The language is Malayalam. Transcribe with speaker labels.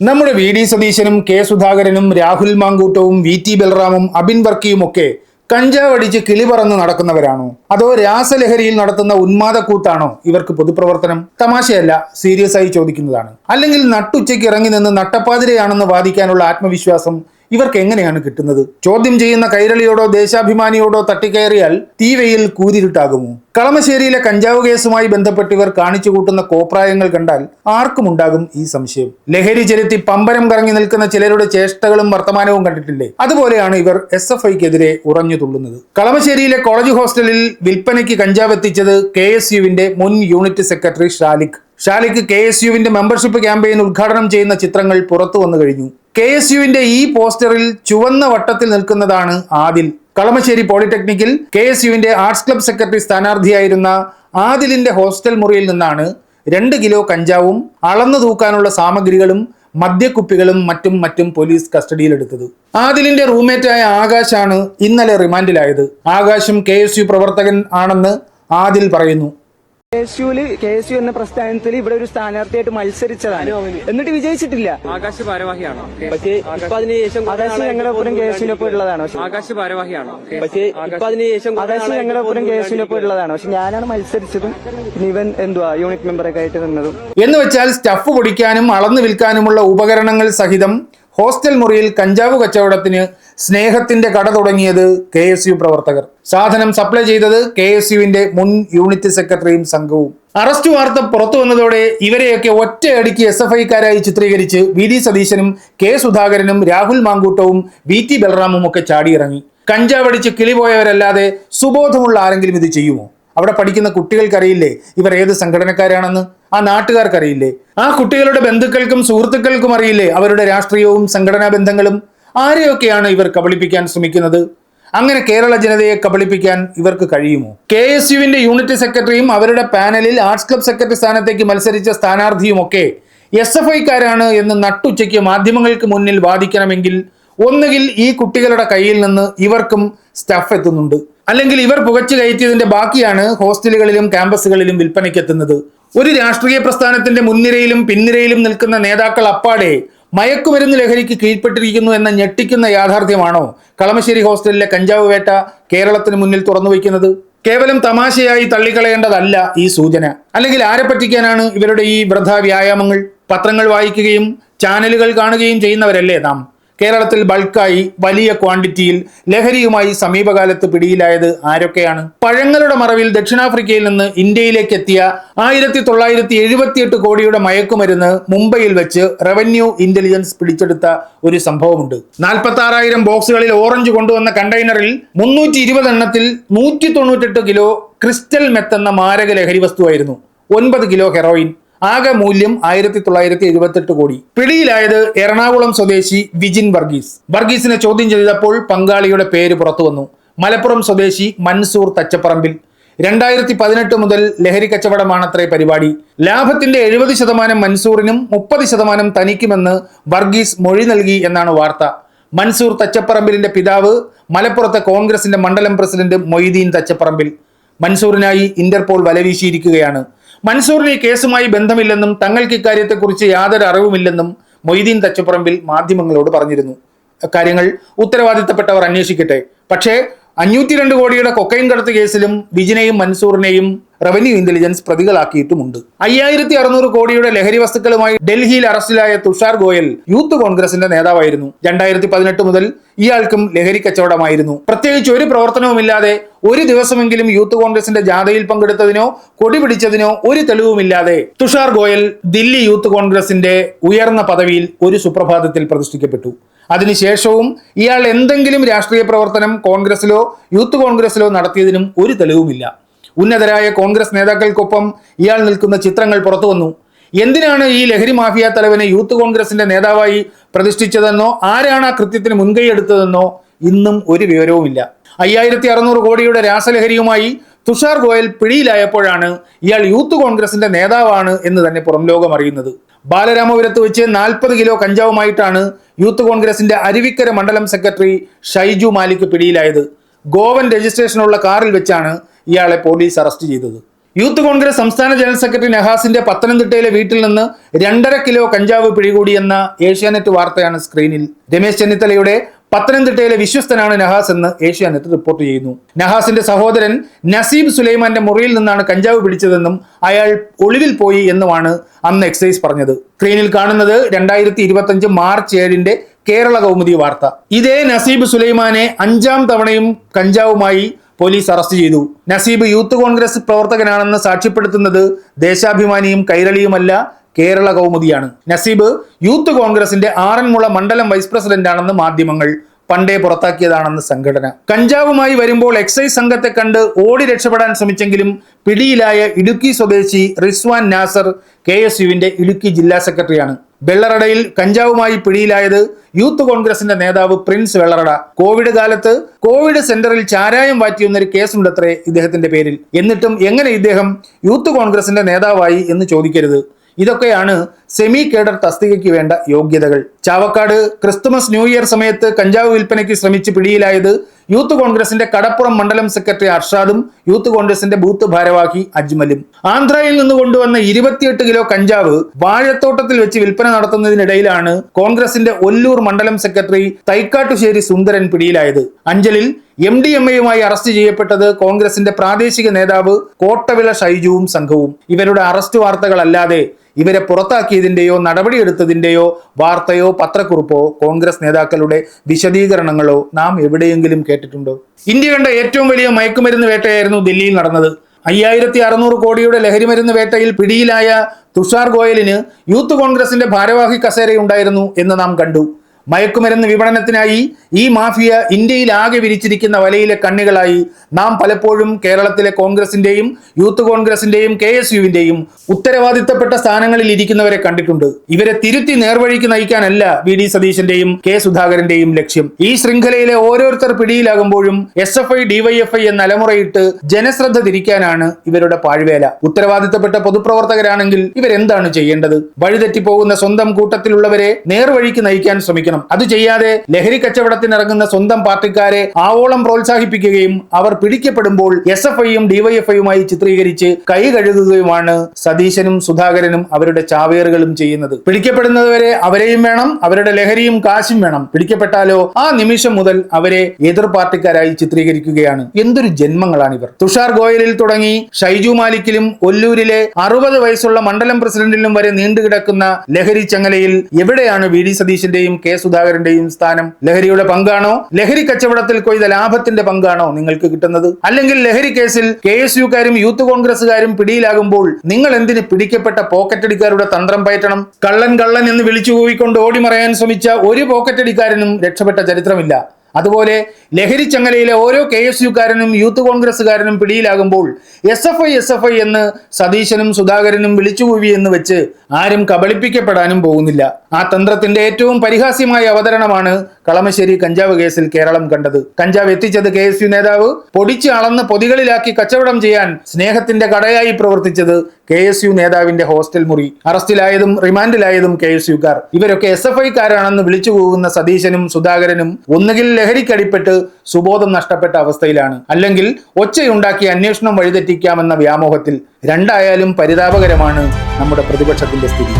Speaker 1: നമ്മുടെ വി ഡി സതീശനും കെ സുധാകരനും രാഹുൽ മാങ്കൂട്ടവും വി ടി ബൽറാമും അബിൻ വർക്കിയും ഒക്കെ കഞ്ചാവ് അടിച്ച് കിളി പറന്ന് നടക്കുന്നവരാണോ? അതോ രാസലഹരിയിൽ നടത്തുന്ന ഉന്മാദക്കൂത്താണോ ഇവർക്ക് പൊതുപ്രവർത്തനം? തമാശയല്ല സീരിയസ് ആയി ചോദിക്കുന്നതാണ്. അല്ലെങ്കിൽ നട്ടുച്ചയ്ക്ക് ഇറങ്ങി നിന്ന് നട്ടപ്പാതിരയാണെന്ന് വാദിക്കാനുള്ള ആത്മവിശ്വാസം ഇവർക്ക് എങ്ങനെയാണ് കിട്ടുന്നത്? ചോദ്യം ചെയ്യുന്ന കൈരളിയോടോ ദേശാഭിമാനിയോടോ തട്ടിക്കയറിയാൽ തീവയിൽ കൂരിരുട്ടാകുമോ കളമശ്ശേരിയിലെ കഞ്ചാവ് കേസുമായി ബന്ധപ്പെട്ട് ഇവർ കാണിച്ചു കൂട്ടുന്ന കോപ്രായങ്ങൾ കണ്ടാൽ ആർക്കും ഉണ്ടാകും ഈ സംശയം. ലഹരി ചെലുത്തി പമ്പരം കറങ്ങി നിൽക്കുന്ന ചിലരുടെ ചേഷ്ടകളും വർത്തമാനവും കണ്ടിട്ടില്ലേ? അതുപോലെയാണ് ഇവർ എസ് എഫ് ഐക്കെതിരെ ഉറഞ്ഞു തുള്ളുന്നത്. കളമശ്ശേരിയിലെ കോളേജ് ഹോസ്റ്റലിൽ വിൽപ്പനയ്ക്ക് കഞ്ചാവ് എത്തിച്ചത് കെ എസ് യുവിന്റെ മുൻ unit secretary Shalikh Shalik K S യുവിന്റെ membership campaign ഉദ്ഘാടനം ചെയ്യുന്ന ചിത്രങ്ങൾ പുറത്തു വന്നു കഴിഞ്ഞു. കെ എസ് യുവിന്റെ ഈ പോസ്റ്ററിൽ ചുവന്ന വട്ടത്തിൽ നിൽക്കുന്നതാണ് ആദിൽ. കളമശ്ശേരി പോളിടെക്നിക്കിൽ കെ എസ് യുവിന്റെ ആർട്സ് ക്ലബ് സെക്രട്ടറി സ്ഥാനാർത്ഥിയായിരുന്ന ആദിലിന്റെ ഹോസ്റ്റൽ മുറിയിൽ നിന്നാണ് രണ്ട് കിലോ കഞ്ചാവും അളന്നു തൂക്കാനുള്ള സാമഗ്രികളും മദ്യക്കുപ്പികളും മറ്റും മറ്റും പോലീസ് കസ്റ്റഡിയിലെടുത്തത്. ആദിലിന്റെ റൂംമേറ്റായ ആകാശാണ് ഇന്നലെ റിമാൻഡിലായത്. ആകാശും കെ പ്രവർത്തകൻ ആണെന്ന് ആദിൽ പറയുന്നു.
Speaker 2: കെ എസ് യുൽ കെ എസ് യു എന്ന പ്രസ്ഥാനത്തിൽ ഇവിടെ ഒരു സ്ഥാനാർത്ഥിയായിട്ട് മത്സരിച്ചതാണ്. എന്നിട്ട് വിജയിച്ചിട്ടില്ല.
Speaker 3: ആകാശ ഭാരവാഹിയാണോ?
Speaker 2: പക്ഷേ ഇപ്പൊ അതിനുശേഷം ആകാശ് ഞങ്ങളുടെ ഒപ്പം കെ എസ് യുവിനൊപ്പം ഉള്ളതാണ്.
Speaker 3: ആകാശ് ഭാരവാഹിയാണോ?
Speaker 2: പക്ഷേ ഇപ്പൊ അതിനുശേഷം ആകാശ് ഞങ്ങളുടെ ഒപ്പം കെ എസ് യുവിനൊപ്പം ഉള്ളതാണ്. പക്ഷെ ഞാനാണ് മത്സരിച്ചതും പിന്നെ ഇവൻ എന്തുവാ യൂണിറ്റ് മെമ്പറൊക്കെ ആയിട്ട് നിന്നതും.
Speaker 1: എന്ന് വെച്ചാൽ സ്റ്റഫ് പൊടിക്കാനും അളന്നു വിൽക്കാനുമുള്ള ഉപകരണങ്ങൾ സഹിതം ഹോസ്റ്റൽ മുറിയിൽ കഞ്ചാവ് കച്ചവടത്തിന് സ്നേഹത്തിന്റെ കട തുടങ്ങിയത് കെ എസ് യു പ്രവർത്തകർ. സാധനം സപ്ലൈ ചെയ്തത് കെ എസ് യുവിന്റെ മുൻ യൂണിറ്റ് സെക്രട്ടറിയും സംഘവും. അറസ്റ്റ് വാർത്ത പുറത്തു വന്നതോടെ ഇവരെയൊക്കെ ഒറ്റയടിക്ക് എസ് എഫ് ഐക്കാരായി ചിത്രീകരിച്ച് വി ഡി സതീശനും കെ സുധാകരനും രാഹുൽ മാങ്കൂട്ടവും വി ടി ബലറാമും ഒക്കെ ചാടിയിറങ്ങി. കഞ്ചാവടിച്ച് കിളിപോയവരല്ലാതെ സുബോധമുള്ള ആരെങ്കിലും ഇത് ചെയ്യുമോ? അവിടെ പഠിക്കുന്ന കുട്ടികൾക്കറിയില്ലേ ഇവർ ഏത് സംഘടനക്കാരാണെന്ന്? ആ നാട്ടുകാർക്ക് അറിയില്ലേ ആ കുട്ടികളുടെ ബന്ധുക്കൾക്കും സുഹൃത്തുക്കൾക്കും അറിയില്ലേ? അവരുടെ രാഷ്ട്രീയവും സംഘടനാ ബന്ധങ്ങളും ആരെയൊക്കെയാണ് ഇവർ കബളിപ്പിക്കാൻ ശ്രമിക്കുന്നത്? അങ്ങനെ കേരള ജനതയെ കബളിപ്പിക്കാൻ ഇവർക്ക് കഴിയുമോ? കെ എസ് യുവിന്റെ യൂണിറ്റ് സെക്രട്ടറിയും അവരുടെ പാനലിൽ ആർട്സ് ക്ലബ് സെക്രട്ടറി സ്ഥാനത്തേക്ക് മത്സരിച്ച സ്ഥാനാർത്ഥിയുമൊക്കെ എസ് എഫ് ഐക്കാരാണ് എന്ന് നട്ടുച്ചയ്ക്ക് മാധ്യമങ്ങൾക്ക് മുന്നിൽ വാദിക്കണമെങ്കിൽ ഒന്നുകിൽ ഈ കുട്ടികളുടെ കയ്യിൽ നിന്ന് ഇവർക്കും സ്റ്റഫ് എത്തുന്നുണ്ട്. അല്ലെങ്കിൽ ഇവർ പുകച്ചു കയറ്റിയതിന്റെ ബാക്കിയാണ് ഹോസ്റ്റലുകളിലും ക്യാമ്പസുകളിലും വിൽപ്പനയ്ക്കെത്തുന്നത്. ഒരു രാഷ്ട്രീയ പ്രസ്ഥാനത്തിന്റെ മുൻനിരയിലും പിൻനിരയിലും നിൽക്കുന്ന നേതാക്കൾ അപ്പാടെ മയക്കുമരുന്ന് ലഹരിക്ക് കീഴ്പ്പെട്ടിരിക്കുന്നു എന്ന ഞെട്ടിക്കുന്ന യാഥാർത്ഥ്യമാണോ? കളമശ്ശേരി ഹോസ്റ്റലിലെ കഞ്ചാവ് വേട്ട കേരളത്തിന് മുന്നിൽ തുറന്നു വയ്ക്കുന്നത്? കേവലം തമാശയായി തള്ളിക്കളയേണ്ടതല്ല ഈ സൂചന. അല്ലെങ്കിൽ ആരെ പറ്റിക്കാനാണ് ഇവരുടെ ഈ വൃഥാ വ്യായാമങ്ങൾ? പത്രങ്ങൾ വായിക്കുകയും ചാനലുകൾ കാണുകയും ചെയ്യുന്നവരല്ലേ നാം? കേരളത്തിൽ ബൾക്കായി വലിയ ക്വാണ്ടിറ്റിയിൽ ലഹരിയുമായി സമീപകാലത്ത് പിടിയിലായത് ആരൊക്കെയാണ്? പഴങ്ങളുടെ മറവിൽ ദക്ഷിണാഫ്രിക്കയിൽ നിന്ന് ഇന്ത്യയിലേക്ക് എത്തിയ ആയിരത്തി തൊള്ളായിരത്തി എഴുപത്തിയെട്ട് കോടിയുടെ മയക്കുമരുന്ന് മുംബൈയിൽ വെച്ച് റവന്യൂ ഇന്റലിജൻസ് പിടിച്ചെടുത്ത ഒരു സംഭവമുണ്ട്. നാൽപ്പത്തി ആറായിരം ബോക്സുകളിൽ ഓറഞ്ച് കൊണ്ടുവന്ന കണ്ടെയ്നറിൽ മുന്നൂറ്റി ഇരുപത് എണ്ണത്തിൽ നൂറ്റി തൊണ്ണൂറ്റെട്ട് കിലോ ക്രിസ്റ്റൽ മെത്ത് എന്ന മാരക ലഹരി വസ്തുവായിരുന്നു. ഒൻപത് കിലോ ഹെറോയിൻ. ആകെ മൂല്യം ആയിരത്തി തൊള്ളായിരത്തി എഴുപത്തെട്ട് കോടി. പിടിയിലായത് എറണാകുളം സ്വദേശി വിജിൻ വർഗീസ്. വർഗീസിനെ ചോദ്യം ചെയ്തപ്പോൾ പങ്കാളിയുടെ പേര് പുറത്തു വന്നു മലപ്പുറം സ്വദേശി മൻസൂർ തച്ചപ്പറമ്പിൽ. രണ്ടായിരത്തി പതിനെട്ട് മുതൽ ലഹരി കച്ചവടമാണത്രേ പരിപാടി. ലാഭത്തിന്റെ എഴുപത് ശതമാനം മൻസൂറിനും മുപ്പത് ശതമാനം തനിക്കുമെന്ന് വർഗീസ് മൊഴി നൽകി എന്നാണ് വാർത്ത. മൻസൂർ തച്ചപ്പറമ്പിലിന്റെ പിതാവ് മലപ്പുറത്തെ കോൺഗ്രസിന്റെ മണ്ഡലം പ്രസിഡന്റ് മൊയ്തീൻ തച്ചപ്പറമ്പിൽ. മൻസൂറിനായി ഇന്റർപോൾ വലവീശിയിരിക്കുകയാണ്. മൻസൂറിന് ഈ കേസുമായി ബന്ധമില്ലെന്നും തങ്ങൾക്ക് ഇക്കാര്യത്തെക്കുറിച്ച് യാതൊരു അറിവുമില്ലെന്നും മൊയ്തീൻ തച്ചുപറമ്പിൽ മാധ്യമങ്ങളോട് പറഞ്ഞിരുന്നു. കാര്യങ്ങൾ ഉത്തരവാദിത്തപ്പെട്ടവർ അന്വേഷിക്കട്ടെ. പക്ഷേ അഞ്ഞൂറ്റി രണ്ട് കോടിയുടെ കൊക്കൈൻ കടത്ത് കേസിലും ബിജിനെയും മൻസൂറിനെയും റവന്യൂ ഇന്റലിജൻസ് പ്രതികളാക്കിയിട്ടുമുണ്ട്. അയ്യായിരത്തി അറുന്നൂറ് കോടിയുടെ ലഹരി വസ്തുക്കളുമായി ഡൽഹിയിൽ അറസ്റ്റിലായ തുഷാർ ഗോയൽ യൂത്ത് കോൺഗ്രസിന്റെ നേതാവായിരുന്നു. രണ്ടായിരത്തി പതിനെട്ട് മുതൽ ഇയാൾക്കും ലഹരി കച്ചവടമായിരുന്നു. പ്രത്യേകിച്ച് ഒരു പ്രവർത്തനവുമില്ലാതെ ഒരു ദിവസമെങ്കിലും യൂത്ത് കോൺഗ്രസിന്റെ ജാഥയിൽ പങ്കെടുത്തതിനോ കൊടി പിടിച്ചതിനോ ഒരു തെളിവുമില്ലാതെ തുഷാർ ഗോയൽ ദില്ലി യൂത്ത് കോൺഗ്രസിന്റെ ഉയർന്ന പദവിയിൽ ഒരു സുപ്രഭാതത്തിൽ പ്രതിഷ്ഠിക്കപ്പെട്ടു. അതിനുശേഷവും ഇയാൾ എന്തെങ്കിലും രാഷ്ട്രീയ പ്രവർത്തനം കോൺഗ്രസിലോ യൂത്ത് കോൺഗ്രസിലോ നടത്തിയതിനും ഒരു തെളിവുമില്ല. ഉന്നതരായ കോൺഗ്രസ് നേതാക്കൾക്കൊപ്പം ഇയാൾ നിൽക്കുന്ന ചിത്രങ്ങൾ പുറത്തു വന്നു. എന്തിനാണ് ഈ ലഹരി മാഫിയ തലവനെ യൂത്ത് കോൺഗ്രസിന്റെ നേതാവായി പ്രതിഷ്ഠിച്ചതെന്നോ ആരാണ് ആ കൃത്യത്തിന് മുൻകൈ എടുത്തതെന്നോ ഇന്നും ഒരു വിവരവുമില്ല. അയ്യായിരത്തി അറുന്നൂറ് കോടിയുടെ രാസലഹരിയുമായി തുഷാർ ഗോയൽ പിടിയിലായപ്പോഴാണ് ഇയാൾ യൂത്ത് കോൺഗ്രസിന്റെ നേതാവാണ് എന്ന് തന്നെ പുറം ലോകം അറിയുന്നത്. ബാലരാമപുരത്ത് വെച്ച് നാൽപ്പത് കിലോ കഞ്ചാവുമായിട്ടാണ് യൂത്ത് കോൺഗ്രസിന്റെ അരുവിക്കര മണ്ഡലം സെക്രട്ടറി ഷൈജു മാലിക് പിടിയിലായത്. ഗോവൻ രജിസ്ട്രേഷനുള്ള കാറിൽ വെച്ചാണ് ഇയാളെ പോലീസ് അറസ്റ്റ് ചെയ്തത്. യൂത്ത് കോൺഗ്രസ് സംസ്ഥാന ജനറൽ സെക്രട്ടറി നഹാസിന്റെ പത്തനംതിട്ടയിലെ വീട്ടിൽ നിന്ന് രണ്ടര കിലോ കഞ്ചാവ് പിടികൂടിയെന്ന ഏഷ്യാനെറ്റ് വാർത്തയാണ് സ്ക്രീനിൽ. രമേശ് ചെന്നിത്തലയുടെ പത്തനംതിട്ടയിലെ വിശ്വസ്തനാണ് നഹാസ് എന്ന് ഏഷ്യാനെറ്റ് റിപ്പോർട്ട് ചെയ്യുന്നു. നഹാസിന്റെ സഹോദരൻ നസീബ് സുലൈമാന്റെ മുറിയിൽ നിന്നാണ് കഞ്ചാവ് പിടിച്ചതെന്നും അയാൾ ഒളിവിൽ പോയി എന്നുമാണ് അന്ന് എക്സൈസ് പറഞ്ഞത്. സ്ക്രീനിൽ കാണുന്നത് രണ്ടായിരത്തി ഇരുപത്തി മാർച്ച് ഏഴിന്റെ കേരള കൗമുദി വാർത്ത. ഇതേ നസീബ് സുലൈമാനെ അഞ്ചാം തവണയും കഞ്ചാവുമായി പോലീസ് അറസ്റ്റ് ചെയ്തു. നസീബ് യൂത്ത് കോൺഗ്രസ് പ്രവർത്തകനാണെന്ന് സാക്ഷ്യപ്പെടുത്തുന്നത് ദേശാഭിമാനിയും കൈരളിയുമല്ല കേരള കൗമുദിയാണ്. നസീബ് യൂത്ത് കോൺഗ്രസിന്റെ ആറന്മുള മണ്ഡലം വൈസ് പ്രസിഡന്റാണെന്ന് മാധ്യമങ്ങൾ പണ്ടേ പുറത്താക്കിയതാണെന്ന് സംഘടന. കഞ്ചാവുമായി വരുമ്പോൾ എക്സൈസ് സംഘത്തെ കണ്ട് ഓടി രക്ഷപ്പെടാൻ ശ്രമിച്ചെങ്കിലും പിടിയിലായ ഇടുക്കി സ്വദേശി റിസ്വാൻ നാസർ കെ ഇടുക്കി ജില്ലാ സെക്രട്ടറിയാണ്. വെള്ളറടയിൽ കഞ്ചാവുമായി പിടിയിലായത് യൂത്ത് കോൺഗ്രസിന്റെ നേതാവ് പ്രിൻസ് വെള്ളറട. കോവിഡ് കാലത്ത് കോവിഡ് സെന്ററിൽ ചാരായം വാറ്റിയെന്നൊരു കേസുണ്ടത്രേ ഇദ്ദേഹത്തിന്റെ പേരിൽ. എന്നിട്ടും എങ്ങനെ ഇദ്ദേഹം യൂത്ത് കോൺഗ്രസിന്റെ നേതാവായി എന്ന് ചോദിക്കരുത്. ഇതൊക്കെയാണ് സെമി കേഡർ തസ്തികയ്ക്ക് വേണ്ട യോഗ്യതകൾ. ചാവക്കാട് ക്രിസ്തുമസ് ന്യൂ ഇയർ സമയത്ത് കഞ്ചാവ് വിൽപ്പനയ്ക്ക് ശ്രമിച്ച് പിടിയിലായത് യൂത്ത് കോൺഗ്രസിന്റെ കടപ്പുറം മണ്ഡലം സെക്രട്ടറി അർഷാദും യൂത്ത് കോൺഗ്രസിന്റെ ബൂത്ത് ഭാരവാഹി അജ്മലും. ആന്ധ്രയിൽ നിന്ന് കൊണ്ടുവന്ന ഇരുപത്തിയെട്ട് കിലോ കഞ്ചാവ് വാഴത്തോട്ടത്തിൽ വെച്ച് വിൽപ്പന നടത്തുന്നതിനിടയിലാണ് കോൺഗ്രസിന്റെ ഒല്ലൂർ മണ്ഡലം സെക്രട്ടറി തൈക്കാട്ടുശേരി സുന്ദരൻ പിടിയിലായത്. അഞ്ചലിൽ എം ഡി എം എയുമായി അറസ്റ്റ് ചെയ്യപ്പെട്ടത് കോൺഗ്രസിന്റെ പ്രാദേശിക നേതാവ് കോട്ടവിള ഷൈജുവും സംഘവും. ഇവരുടെ അറസ്റ്റ് വാർത്തകളല്ലാതെ ഇവരെ പുറത്താക്കിയതിന്റെയോ നടപടിയെടുത്തതിന്റെയോ വാർത്തയോ പത്രക്കുറിപ്പോ കോൺഗ്രസ് നേതാക്കളുടെ വിശദീകരണങ്ങളോ നാം എവിടെയെങ്കിലും കേട്ടിട്ടുണ്ടോ? ഇന്ത്യ കണ്ട ഏറ്റവും വലിയ മയക്കുമരുന്ന് വേട്ടയായിരുന്നു ദില്ലിയിൽ നടന്നത്. അയ്യായിരത്തി അറുന്നൂറ് കോടിയുടെ ലഹരിമരുന്ന് വേട്ടയിൽ പിടിയിലായ തുഷാർ ഗോയലിന് യൂത്ത് കോൺഗ്രസിന്റെ ഭാരവാഹി കസേരയുണ്ടായിരുന്നു എന്ന് നാം കണ്ടു. മയക്കുമരുന്ന് വിപണനത്തിനായി ഈ മാഫിയ ഇന്ത്യയിൽ ആകെ വിരിച്ചിരിക്കുന്ന വലയിലെ കണ്ണികളായി നാം പലപ്പോഴും കേരളത്തിലെ കോൺഗ്രസിന്റെയും യൂത്ത് കോൺഗ്രസിന്റെയും കെ എസ് യുവിന്റെയും ഉത്തരവാദിത്തപ്പെട്ട സ്ഥാനങ്ങളിൽ ഇരിക്കുന്നവരെ കണ്ടിട്ടുണ്ട്. ഇവരെ തിരുത്തി നേർവഴിക്ക് നയിക്കാനല്ല വി ഡി സതീശന്റെയും കെ സുധാകരന്റെയും ലക്ഷ്യം. ഈ ശൃംഖലയിലെ ഓരോരുത്തർ പിടിയിലാകുമ്പോഴും എസ് എഫ് ഐ ഡിവൈഎഫ്ഐ എന്ന അലമുറയിട്ട് ജനശ്രദ്ധ തിരിക്കാനാണ് ഇവരുടെ പാഴ്വേല. ഉത്തരവാദിത്തപ്പെട്ട പൊതുപ്രവർത്തകരാണെങ്കിൽ ഇവരെന്താണ് ചെയ്യേണ്ടത്? വഴിതെറ്റിപ്പോകുന്ന സ്വന്തം കൂട്ടത്തിലുള്ളവരെ നേർവഴിക്ക് നയിക്കാൻ ശ്രമിക്കണം. അത് ചെയ്യാതെ ലഹരി കച്ചവടത്തിനിറങ്ങുന്ന സ്വന്തം പാർട്ടിക്കാരെ ആവോളം പ്രോത്സാഹിപ്പിക്കുകയും അവർ പിടിക്കപ്പെടുമ്പോൾ എസ് എഫ് ഐയും ഡിവൈഎഫ്ഐയുമായി ചിത്രീകരിച്ച് കൈ കഴുകുകയുമാണ് സതീശനും സുധാകരനും അവരുടെ ചാവേറുകളും ചെയ്യുന്നത്. പിടിക്കപ്പെടുന്നതുവരെ അവരെയും വേണം അവരുടെ ലഹരിയും കാശും വേണം. പിടിക്കപ്പെട്ടാലോ ആ നിമിഷം മുതൽ അവരെ എതിർ പാർട്ടിക്കാരായി ചിത്രീകരിക്കുകയാണ്. എന്തൊരു ജന്മങ്ങളാണ് ഇവർ തുഷാർ ഗോയലിൽ തുടങ്ങി ഷൈജു മാലിക്കിലും ഒല്ലൂരിലെ അറുപത് വയസ്സുള്ള മണ്ഡലം പ്രസിഡന്റിലും വരെ നീണ്ടുകിടക്കുന്ന ലഹരി ചങ്ങലയിൽ എവിടെയാണ് വി ഡി സതീശന്റെയും കെ സുധാകരന്റെയും സ്ഥാനം ലഹരിയുടെ പങ്കാണോ? ലഹരി കച്ചവടത്തിൽ കൊയ്ത ലാഭത്തിന്റെ പങ്കാണോ നിങ്ങൾക്ക് കിട്ടുന്നത്? അല്ലെങ്കിൽ ലഹരി കേസിൽ കെ എസ് യുക്കാരും യൂത്ത് കോൺഗ്രസുകാരും പിടിയിലാകുമ്പോൾ നിങ്ങൾ എന്തിന് പിടിക്കപ്പെട്ട പോക്കറ്റടിക്കാരുടെ തന്ത്രം പയറ്റണം? കള്ളൻ കള്ളൻ എന്ന് വിളിച്ചു കൂവിക്കൊണ്ട് ഓടിമറയാൻ ശ്രമിച്ച ഒരു പോക്കറ്റടിക്കാരനും രക്ഷപ്പെട്ട ചരിത്രമില്ല. അതുപോലെ ലഹരി ചങ്ങലയിലെ ഓരോ കെ എസ് യുക്കാരനും യൂത്ത് കോൺഗ്രസ്സുകാരനും പിടിയിലാകുമ്പോൾ S F I S F I എന്ന് സതീശനും സുധാകരനും വിളിച്ചുകൂവി എന്ന് വെച്ച് ആരും കബളിപ്പിക്കപ്പെടാനും പോകുന്നില്ല. ആ തന്ത്രത്തിന്റെ ഏറ്റവും പരിഹാസ്യമായ അവതരണമാണ് കളമശ്ശേരി കഞ്ചാവ് കേസിൽ കേരളം കണ്ടത്. കഞ്ചാവ് എത്തിച്ചത് കെ എസ് യു നേതാവ് പൊടിച്ച് അളന്ന് പൊതികളിലാക്കി കച്ചവടം ചെയ്യാൻ സ്നേഹത്തിന്റെ കടയായി പ്രവർത്തിച്ചത് കെ എസ് യു നേതാവിന്റെ ഹോസ്റ്റൽ മുറി. അറസ്റ്റിലായതും റിമാൻഡിലായതും കെ എസ് യുക്കാർ. ഇവരൊക്കെ എസ് എഫ് ഐക്കാരാണെന്ന് വിളിച്ചു പോകുന്ന സതീശനും സുധാകരനും ഒന്നുകിൽ ലഹരിക്കടിപ്പെട്ട് സുബോധം നഷ്ടപ്പെട്ട അവസ്ഥയിലാണ്. അല്ലെങ്കിൽ ഒച്ചയുണ്ടാക്കി അന്വേഷണം വഴിതെറ്റിക്കാമെന്ന വ്യാമോഹത്തിൽ രണ്ടായാലും പരിതാപകരമാണ് നമ്മുടെ പ്രതിപക്ഷത്തിന്റെ സ്ഥിതി.